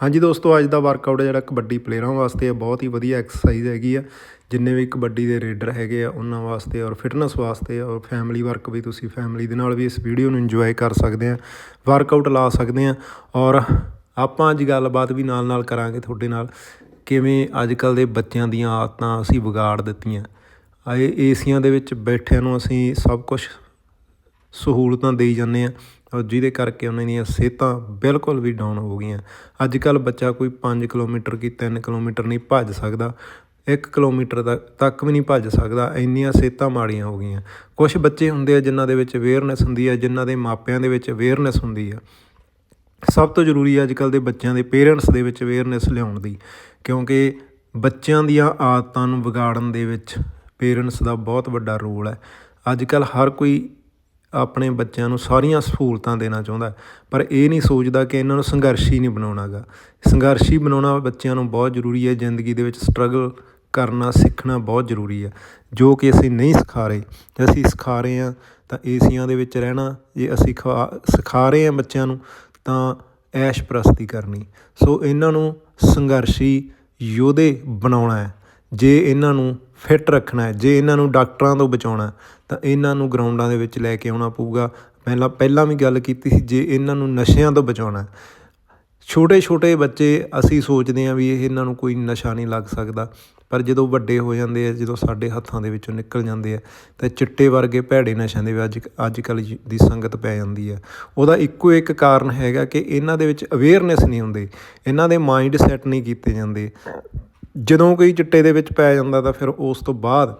ਹਾਂਜੀ ਦੋਸਤੋ, ਅੱਜ ਦਾ ਵਰਕਆਊਟ ਜਿਹੜਾ ਕਬੱਡੀ ਪਲੇਅਰਾਂ ਵਾਸਤੇ ਆ ਬਹੁਤ ਹੀ ਵਧੀਆ ਐਕਸਰਸਾਈਜ਼ ਹੈਗੀ ਆ। ਜਿੰਨੇ ਵੀ ਕਬੱਡੀ ਦੇ ਰੇਡਰ ਹੈਗੇ ਆ, ਉਹਨਾਂ ਵਾਸਤੇ ਔਰ ਫਿਟਨੈਸ ਵਾਸਤੇ ਔਰ ਫੈਮਿਲੀ ਵਰਕ ਵੀ ਤੁਸੀਂ ਫੈਮਿਲੀ ਦੇ ਨਾਲ ਵੀ ਇਸ ਵੀਡੀਓ ਨੂੰ ਇੰਜੋਏ ਕਰ ਸਕਦੇ ਆ ਵਰਕਆਊਟ ਲਾ ਸਕਦੇ ਆ। ਔਰ ਆਪਾਂ ਅੱਜ ਗੱਲਬਾਤ ਵੀ ਨਾਲ ਨਾਲ ਕਰਾਂਗੇ ਤੁਹਾਡੇ ਨਾਲ, ਕਿਵੇਂ ਅੱਜ ਕੱਲ ਦੇ ਬੱਚਿਆਂ ਦੀਆਂ ਆਦਤਾਂ ਅਸੀਂ ਵਿਗਾੜ ਦਿੱਤੀਆਂ। ਆਏ ਏਸੀਆਂ ਦੇ ਵਿੱਚ ਬੈਠਿਆਂ ਨੂੰ ਅਸੀਂ ਸਭ ਕੁਝ ਸਹੂਲਤਾਂ ਦੇਈ ਜਾਂਦੇ ਆ। ਜਿਹਦੇ ਕਰਕੇ ਉਹਨਾਂ ਦੀਆਂ ਸਿਹਤਾਂ ਬਿਲਕੁਲ ਵੀ ਡਾਊਨ ਹੋ ਗਈਆਂ। ਅੱਜ ਕੱਲ੍ਹ ਬੱਚਾ ਕੋਈ ਪੰਜ ਕਿਲੋਮੀਟਰ ਕੀ ਤਿੰਨ ਕਿਲੋਮੀਟਰ ਨਹੀਂ ਭੱਜ ਸਕਦਾ। ਇੱਕ ਕਿਲੋਮੀਟਰ ਤੱਕ ਤੱਕ ਵੀ ਨਹੀਂ ਭੱਜ ਸਕਦਾ। ਇੰਨੀਆਂ ਸਿਹਤਾਂ ਮਾੜੀਆਂ ਹੋ ਗਈਆਂ। ਕੁਝ ਬੱਚੇ ਹੁੰਦੇ ਆ ਜਿਨ੍ਹਾਂ ਦੇ ਵਿੱਚ ਅਵੇਅਰਨੈਸ ਹੁੰਦੀ ਹੈ ਜਿਨ੍ਹਾਂ ਦੇ ਮਾਪਿਆਂ ਦੇ ਵਿੱਚ ਅਵੇਅਰਨੈਸ ਹੁੰਦੀ ਆ। ਸਭ ਤੋਂ ਜ਼ਰੂਰੀ ਅੱਜ ਕੱਲ ਦੇ ਬੱਚਿਆਂ ਦੇ ਪੇਰੈਂਟਸ ਦੇ ਵਿੱਚ ਅਵੇਅਰਨੈਸ ਲਿਆਉਣ ਦੀ। ਕਿਉਂਕਿ ਬੱਚਿਆਂ ਦੀਆਂ ਆਦਤਾਂ ਨੂੰ ਵਿਗਾੜਨ ਦੇ ਵਿੱਚ ਪੇਰੈਂਟਸ ਦਾ ਬਹੁਤ ਵੱਡਾ ਰੋਲ ਹੈ ਅੱਜ ਕੱਲ ਹਰ ਕੋਈ ਆਪਣੇ ਬੱਚਿਆਂ ਨੂੰ ਸਾਰੀਆਂ ਸਹੂਲਤਾਂ ਦੇਣਾ ਚਾਹੁੰਦਾ ਪਰ ਇਹ ਨਹੀਂ ਸੋਚਦਾ ਕਿ ਇਹਨਾਂ ਨੂੰ ਸੰਘਰਸ਼ੀ ਨਹੀਂ ਬਣਾਉਣਾਗਾ। ਸੰਘਰਸ਼ੀ ਬਣਾਉਣਾ ਬੱਚਿਆਂ ਨੂੰ ਬਹੁਤ ਜ਼ਰੂਰੀ ਹੈ। ਜ਼ਿੰਦਗੀ ਦੇ ਵਿੱਚ ਸਟਰਗਲ ਕਰਨਾ, ਸਿੱਖਣਾ ਬਹੁਤ ਜ਼ਰੂਰੀ ਹੈ। ਜੋ ਕਿ ਅਸੀਂ ਨਹੀਂ ਸਿਖਾ ਰਹੇ ਅਸੀਂ ਸਿਖਾ ਰਹੇ ਹਾਂ ਤਾਂ ਏਸੀਆਂ ਦੇ ਵਿੱਚ ਰਹਿਣਾ, ਜੇ ਅਸੀਂ ਖਵਾ ਸਿਖਾ ਰਹੇ ਹਾਂ ਬੱਚਿਆਂ ਨੂੰ ਤਾਂ ਐਸ਼ ਪ੍ਰਸਤੀ ਕਰਨੀ। ਸੋ ਇਹਨਾਂ ਨੂੰ ਸੰਘਰਸ਼ੀ ਯੋਧੇ ਬਣਾਉਣਾ ਹੈ। ਜੇ ਇਹਨਾਂ ਨੂੰ ਫਿੱਟ ਰੱਖਣਾ ਹੈ, ਜੇ ਇਹਨਾਂ ਨੂੰ ਡਾਕਟਰਾਂ ਤੋਂ ਬਚਾਉਣਾ ਤਾਂ ਇਹਨਾਂ ਨੂੰ ਗਰਾਊਂਡਾਂ ਦੇ ਵਿੱਚ ਲੈ ਕੇ ਆਉਣਾ ਪਊਗਾ। ਪਹਿਲਾਂ ਪਹਿਲਾਂ ਵੀ ਗੱਲ ਕੀਤੀ ਸੀ ਜੇ ਇਹਨਾਂ ਨੂੰ ਨਸ਼ਿਆਂ ਤੋਂ ਬਚਾਉਣਾ ਛੋਟੇ ਛੋਟੇ ਬੱਚੇ ਅਸੀਂ ਸੋਚਦੇ ਹਾਂ ਵੀ ਇਹਨਾਂ ਨੂੰ ਕੋਈ ਨਸ਼ਾ ਨਹੀਂ ਲੱਗ ਸਕਦਾ। ਪਰ ਜਦੋਂ ਵੱਡੇ ਹੋ ਜਾਂਦੇ ਆ, ਜਦੋਂ ਸਾਡੇ ਹੱਥਾਂ ਦੇ ਵਿੱਚੋਂ ਨਿਕਲ ਜਾਂਦੇ ਆ, ਤਾਂ ਚਿੱਟੇ ਵਰਗੇ ਭੈੜੇ ਨਸ਼ਿਆਂ ਦੇ ਵਿੱਚ ਅੱਜ ਅੱਜ ਕੱਲ੍ਹ ਦੀ ਸੰਗਤ ਪੈ ਜਾਂਦੀ ਹੈ ਉਹਦਾ ਇੱਕੋ ਇੱਕ ਕਾਰਨ ਹੈਗਾ ਕਿ ਇਹਨਾਂ ਦੇ ਵਿੱਚ ਅਵੇਅਰਨੈਸ ਨਹੀਂ ਹੁੰਦੀ। ਇਹਨਾਂ ਦੇ ਮਾਈਂਡ ਸੈੱਟ ਨਹੀਂ ਕੀਤੇ ਜਾਂਦੇ। ਜਦੋਂ ਕੋਈ ਚਿੱਟੇ ਦੇ ਵਿੱਚ ਪੈ ਜਾਂਦਾ ਤਾਂ ਫਿਰ ਉਸ ਤੋਂ ਬਾਅਦ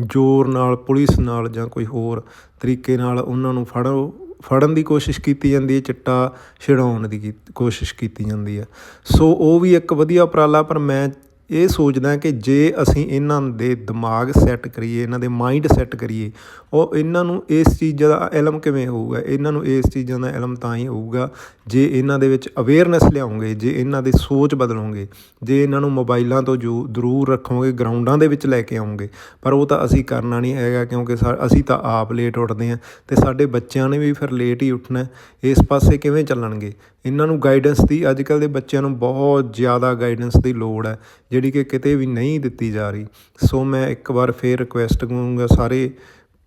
ਜ਼ੋਰ ਨਾਲ, ਪੁਲਿਸ ਨਾਲ ਜਾਂ ਕੋਈ ਹੋਰ ਤਰੀਕੇ ਨਾਲ ਉਹਨਾਂ ਨੂੰ ਫੜੋ, ਫੜਨ ਦੀ ਕੋਸ਼ਿਸ਼ ਕੀਤੀ ਜਾਂਦੀ ਹੈ, ਚਿੱਟਾ ਛਡਾਉਣ ਦੀ ਕੋਸ਼ਿਸ਼ ਕੀਤੀ ਜਾਂਦੀ ਹੈ। ਸੋ ਉਹ ਵੀ ਇੱਕ ਵਧੀਆ ਉਪਰਾਲਾ, ਪਰ ਮੈਂ ਇਹ ਸੋਚਦਾ ਕਿ ਜੇ ਅਸੀਂ ਇਹਨਾਂ ਦੇ ਦਿਮਾਗ ਸੈੱਟ ਕਰੀਏ, ਇਹਨਾਂ ਦੇ ਮਾਈਂਡ ਸੈੱਟ ਕਰੀਏ, ਉਹ ਇਹਨਾਂ ਨੂੰ ਇਸ ਚੀਜ਼ਾਂ ਦਾ ਇਲਮ ਕਿਵੇਂ ਹੋਊਗਾ? ਇਹਨਾਂ ਨੂੰ ਇਸ ਚੀਜ਼ਾਂ ਦਾ ਇਲਮ ਤਾਂ ਹੀ ਹੋਊਗਾ ਜੇ ਇਹਨਾਂ ਦੇ ਵਿੱਚ ਅਵੇਅਰਨੈਸ ਲਿਆਉਂਗੇ, ਜੇ ਇਹਨਾਂ ਦੀ ਸੋਚ ਬਦਲੋਗੇ, ਜੇ ਇਹਨਾਂ ਨੂੰ ਮੋਬਾਈਲਾਂ ਤੋਂ ਜੋ ਦੂਰ ਰੱਖੋਗੇ, ਗਰਾਊਂਡਾਂ ਦੇ ਵਿੱਚ ਲੈ ਕੇ ਆਉਂਗੇ। ਪਰ ਉਹ ਤਾਂ ਅਸੀਂ ਕਰਨਾ ਨਹੀਂ ਹੈਗਾ ਕਿਉਂਕਿ ਅਸੀਂ ਤਾਂ ਆਪ ਲੇਟ ਉੱਠਦੇ ਹਾਂ ਤੇ ਸਾਡੇ ਬੱਚਿਆਂ ਨੇ ਵੀ ਫਿਰ ਲੇਟ ਹੀ ਉੱਠਣਾ ਇਸ ਪਾਸੇ ਕਿਵੇਂ ਚੱਲਣਗੇ? ਇਹਨਾਂ ਨੂੰ ਗਾਈਡੈਂਸ ਦੀ, ਅੱਜ ਕੱਲ ਦੇ ਬੱਚਿਆਂ ਨੂੰ ਬਹੁਤ ਜ਼ਿਆਦਾ ਗਾਈਡੈਂਸ ਦੀ ਲੋੜ ਹੈ। ਜਿਹੜੀ ਕਿ ਕਿਤੇ ਵੀ ਨਹੀਂ ਦਿੱਤੀ ਜਾ ਰਹੀ। ਸੋ ਮੈਂ ਇੱਕ ਵਾਰ ਫੇਰ ਰਿਕੁਐਸਟ ਕਰੂੰਗਾ ਸਾਰੇ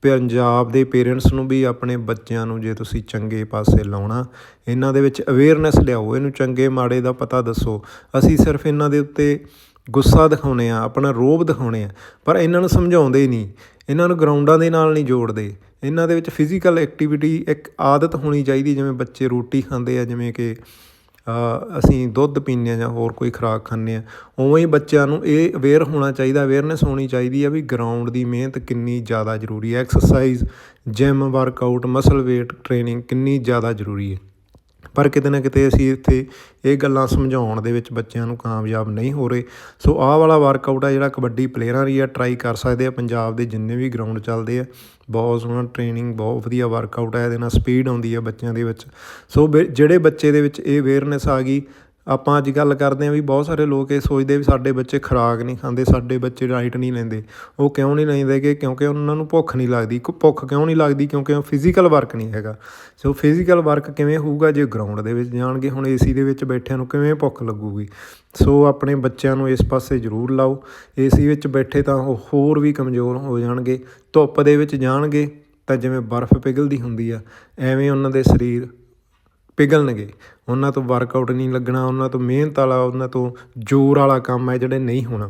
ਪੰਜਾਬ ਦੇ ਪੇਰੈਂਟਸ ਨੂੰ ਵੀ, ਆਪਣੇ ਬੱਚਿਆਂ ਨੂੰ ਜੇ ਤੁਸੀਂ ਚੰਗੇ ਪਾਸੇ ਲਾਉਣਾ, ਇਹਨਾਂ ਦੇ ਵਿੱਚ ਅਵੇਅਰਨੈਸ ਲਿਆਓ। ਇਹਨੂੰ ਚੰਗੇ ਮਾੜੇ ਦਾ ਪਤਾ ਦੱਸੋ। ਅਸੀਂ ਸਿਰਫ ਇਹਨਾਂ ਦੇ ਉੱਤੇ ਗੁੱਸਾ ਦਿਖਾਉਨੇ ਆ, ਆਪਣਾ ਰੋਬ ਦਿਖਾਉਨੇ ਆ, ਪਰ ਇਹਨਾਂ ਨੂੰ ਸਮਝਾਉਂਦੇ ਹੀ ਨਹੀਂ। ਇਹਨਾਂ ਨੂੰ ਗਰਾਊਂਡਾਂ ਦੇ ਨਾਲ ਨਹੀਂ ਜੋੜਦੇ। ਇਹਨਾਂ ਦੇ ਵਿੱਚ ਫਿਜ਼ੀਕਲ ਐਕਟੀਵਿਟੀ ਇੱਕ ਆਦਤ ਹੋਣੀ ਚਾਹੀਦੀ, ਜਿਵੇਂ ਬੱਚੇ ਰੋਟੀ ਖਾਂਦੇ ਆ, ਜਿਵੇਂ ਕਿ ਅਸੀਂ ਦੁੱਧ ਪੀਂਦੇ ਹਾਂ ਜਾਂ ਹੋਰ ਕੋਈ ਖੁਰਾਕ ਖਾਂਦੇ ਹਾਂ, ਉਵੇਂ ਹੀ ਬੱਚਿਆਂ ਨੂੰ ਇਹ ਅਵੇਅਰ ਹੋਣਾ ਚਾਹੀਦਾ ਅਵੇਅਰਨੈਸ ਹੋਣੀ ਚਾਹੀਦੀ ਆ ਵੀ ਗਰਾਊਂਡ ਦੀ ਮਿਹਨਤ ਕਿੰਨੀ ਜ਼ਿਆਦਾ ਜ਼ਰੂਰੀ ਹੈ exercise gym workout muscle weight training ਕਿੰਨੀ ਜ਼ਿਆਦਾ ਜ਼ਰੂਰੀ ਹੈ। ਪਰ ਕਿਤੇ ਨਾ ਕਿਤੇ ਅਸੀਂ ਇੱਥੇ ਇਹ ਗੱਲਾਂ ਸਮਝਾਉਣ ਦੇ ਵਿੱਚ ਬੱਚਿਆਂ ਨੂੰ ਕਾਮਯਾਬ ਨਹੀਂ ਹੋ ਰਹੇ। ਸੋ ਆਹ ਵਾਲਾ ਵਰਕਆਊਟ ਆ ਜਿਹੜਾ ਕਬੱਡੀ ਪਲੇਅਰਾਂ ਲਈ ਆ ਟਰਾਈ ਕਰ ਸਕਦੇ ਆ। ਪੰਜਾਬ ਦੇ ਜਿੰਨੇ ਵੀ ਗਰਾਊਂਡ ਚੱਲਦੇ ਆ, ਬਹੁਤ ਸੋਹਣਾ ਟ੍ਰੇਨਿੰਗ ਬਹੁਤ ਵਧੀਆ ਵਰਕਆਊਟ ਹੈ ਇਹਦੇ ਨਾਲ ਸਪੀਡ ਆਉਂਦੀ ਹੈ ਬੱਚਿਆਂ ਦੇ ਵਿੱਚ। ਸੋ ਜਿਹੜੇ ਬੱਚੇ ਦੇ ਵਿੱਚ ਇਹ ਅਵੇਅਰਨੈਸ ਆ ਗਈ ਆਪਾਂ ਅੱਜ ਗੱਲ ਕਰਦੇ ਹਾਂ ਵੀ ਬਹੁਤ ਸਾਰੇ ਲੋਕ ਇਹ ਸੋਚਦੇ ਵੀ ਸਾਡੇ ਬੱਚੇ ਖੁਰਾਕ ਨਹੀਂ ਖਾਂਦੇ, ਸਾਡੇ ਬੱਚੇ ਰਾਈਟ ਨਹੀਂ ਲੈਂਦੇ। ਉਹ ਕਿਉਂ ਨਹੀਂ ਲੈਂਦੇ ਕਿ ਕਿਉਂਕਿ ਉਹਨਾਂ ਨੂੰ ਭੁੱਖ ਨਹੀਂ ਲੱਗਦੀ। ਭੁੱਖ ਕਿਉਂ ਨਹੀਂ ਲੱਗਦੀ? ਕਿਉਂਕਿ ਉਹ ਫਿਜ਼ੀਕਲ ਵਰਕ ਨਹੀਂ ਹੈਗਾ। ਸੋ ਫਿਜ਼ੀਕਲ ਵਰਕ ਕਿਵੇਂ ਹੋਊਗਾ ਜੇ ਗਰਾਊਂਡ ਦੇ ਵਿੱਚ ਜਾਣਗੇ, ਹੁਣ ਏਸੀ ਦੇ ਵਿੱਚ ਬੈਠਿਆਂ ਨੂੰ ਕਿਵੇਂ ਭੁੱਖ ਲੱਗੂਗੀ? ਸੋ ਆਪਣੇ ਬੱਚਿਆਂ ਨੂੰ ਇਸ ਪਾਸੇ ਜ਼ਰੂਰ ਲਾਓ। ਏਸੀ ਵਿੱਚ ਬੈਠੇ ਤਾਂ ਉਹ ਹੋਰ ਵੀ ਕਮਜ਼ੋਰ ਹੋ ਜਾਣਗੇ। ਧੁੱਪ ਦੇ ਵਿੱਚ ਜਾਣਗੇ ਤਾਂ ਜਿਵੇਂ ਬਰਫ਼ ਪਿਘਲਦੀ ਹੁੰਦੀ ਆ, ਐਵੇਂ ਉਹਨਾਂ ਦੇ ਸਰੀਰ ਪਿਘਲਣਗੇ। ਉਹਨਾਂ ਤੋਂ ਵਰਕਆਊਟ ਨਹੀਂ ਲੱਗਣਾ, ਉਹਨਾਂ ਤੋਂ ਮਿਹਨਤ ਵਾਲਾ, ਉਹਨਾਂ ਤੋਂ ਜ਼ੋਰ ਵਾਲਾ ਕੰਮ ਹੈ ਜਿਹੜੇ ਨਹੀਂ ਹੋਣਾ।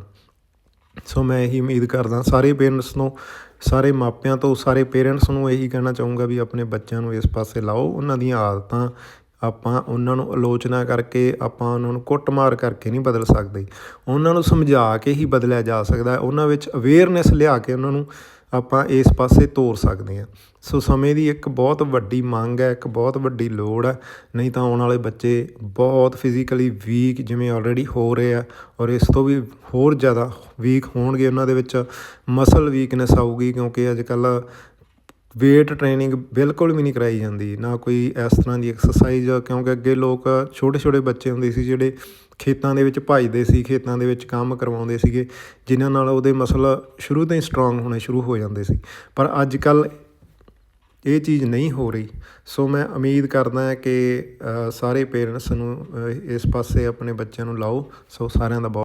ਸੋ ਮੈਂ ਇਹੀ ਉਮੀਦ ਕਰਦਾ, ਸਾਰੇ ਪੇਰੈਂਟਸ ਨੂੰ, ਸਾਰੇ ਮਾਪਿਆਂ ਤੋਂ, ਸਾਰੇ ਪੇਰੈਂਟਸ ਨੂੰ ਇਹੀ ਕਹਿਣਾ ਚਾਹੂੰਗਾ ਵੀ ਆਪਣੇ ਬੱਚਿਆਂ ਨੂੰ ਇਸ ਪਾਸੇ ਲਾਓ। ਉਹਨਾਂ ਦੀਆਂ ਆਦਤਾਂ ਆਪਾਂ ਉਹਨਾਂ ਨੂੰ ਆਲੋਚਨਾ ਕਰਕੇ, ਆਪਾਂ ਉਹਨਾਂ ਨੂੰ ਕੁੱਟਮਾਰ ਕਰਕੇ ਨਹੀਂ ਬਦਲ ਸਕਦੇ। ਉਹਨਾਂ ਨੂੰ ਸਮਝਾ ਕੇ ਹੀ ਬਦਲਿਆ ਜਾ ਸਕਦਾ ਉਹਨਾਂ ਵਿੱਚ ਅਵੇਅਰਨੈਸ ਲਿਆ ਕੇ ਉਹਨਾਂ ਨੂੰ ਆਪਾਂ ਇਸ ਪਾਸੇ ਤੋਰ ਸਕਦੇ ਹਾਂ। ਸੋ ਸਮੇਂ ਦੀ ਇੱਕ ਬਹੁਤ ਵੱਡੀ ਮੰਗ ਹੈ, ਇੱਕ ਬਹੁਤ ਵੱਡੀ ਲੋੜ ਹੈ। ਨਹੀਂ ਤਾਂ ਆਉਣ ਵਾਲੇ ਬੱਚੇ ਬਹੁਤ ਫਿਜ਼ੀਕਲੀ ਵੀਕ ਜਿਵੇਂ ਆਲਰੇਡੀ ਹੋ ਰਹੇ ਆ ਔਰ ਇਸ ਤੋਂ ਵੀ ਹੋਰ ਜ਼ਿਆਦਾ ਵੀਕ ਹੋਣਗੇ। ਉਹਨਾਂ ਦੇ ਵਿੱਚ ਮਸਲ ਵੀਕਨੈਸ ਆਊਗੀ ਕਿਉਂਕਿ ਅੱਜ ਕੱਲ ਵੇਟ ਟ੍ਰੇਨਿੰਗ ਬਿਲਕੁਲ ਵੀ ਨਹੀਂ ਕਰਵਾਈ ਜਾਂਦੀ, ਨਾ ਕੋਈ ਇਸ ਤਰ੍ਹਾਂ ਦੀ ਐਕਸਰਸਾਈਜ਼ ਕਿਉਂਕਿ ਅੱਗੇ ਲੋਕ ਛੋਟੇ ਛੋਟੇ ਬੱਚੇ ਹੁੰਦੇ ਸੀ ਜਿਹੜੇ ਖੇਤਾਂ ਦੇ ਵਿੱਚ ਭੱਜਦੇ ਸੀ, ਖੇਤਾਂ ਦੇ ਵਿੱਚ ਕੰਮ ਕਰਵਾਉਂਦੇ ਸੀਗੇ, ਜਿਨ੍ਹਾਂ ਨਾਲ ਉਹਦੇ ਮਸਲ ਸ਼ੁਰੂ ਤੋਂ ਹੀ ਸਟਰੋਂਗ ਹੋਣੇ ਸ਼ੁਰੂ ਹੋ ਜਾਂਦੇ ਸੀ। ਪਰ ਅੱਜ ਕੱਲ ਇਹ ਚੀਜ਼ ਨਹੀਂ ਹੋ ਰਹੀ। ਸੋ ਮੈਂ ਉਮੀਦ ਕਰਦਾ ਕਿ ਸਾਰੇ ਪੇਰੈਂਟਸ ਨੂੰ ਇਸ ਪਾਸੇ ਆਪਣੇ ਬੱਚਿਆਂ ਨੂੰ ਲਾਓ। ਸੋ ਸਾਰਿਆਂ ਦਾ ਬਹੁਤ